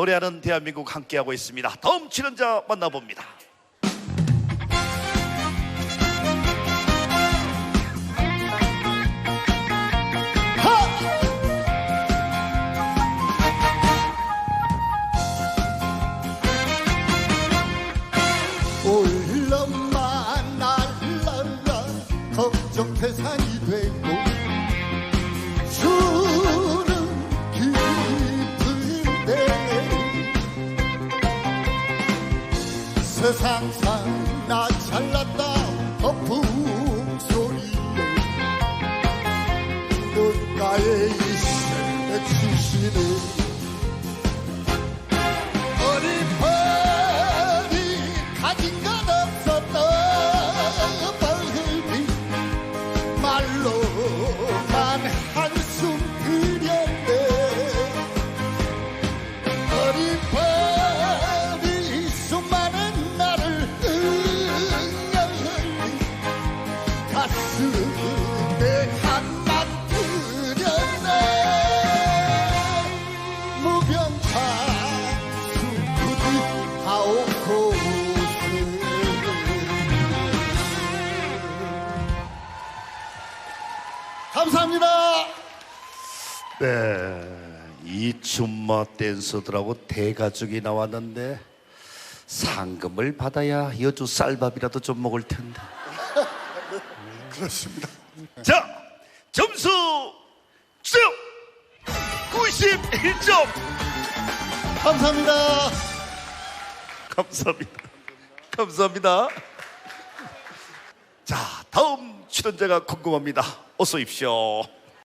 노래하는 대한민국 함께하고 있습니다. 다음 출연자 만나봅니다. 올라만 날라라 걱정 태산이 세상상 나 잘났다. 허풍 소리에 눈가에 없었던 벌금이 말로 감사합니다. 네, 이춘마 댄서들하고 대가족이 나왔는데 상금을 받아야 여주 쌀밥이라도 좀 먹을 텐데. 그렇습니다. 자, 점수 쭉 91점. 감사합니다. 감사합니다. 감사합니다. 자, 다음 출연자가 궁금합니다. 어서 오십시오.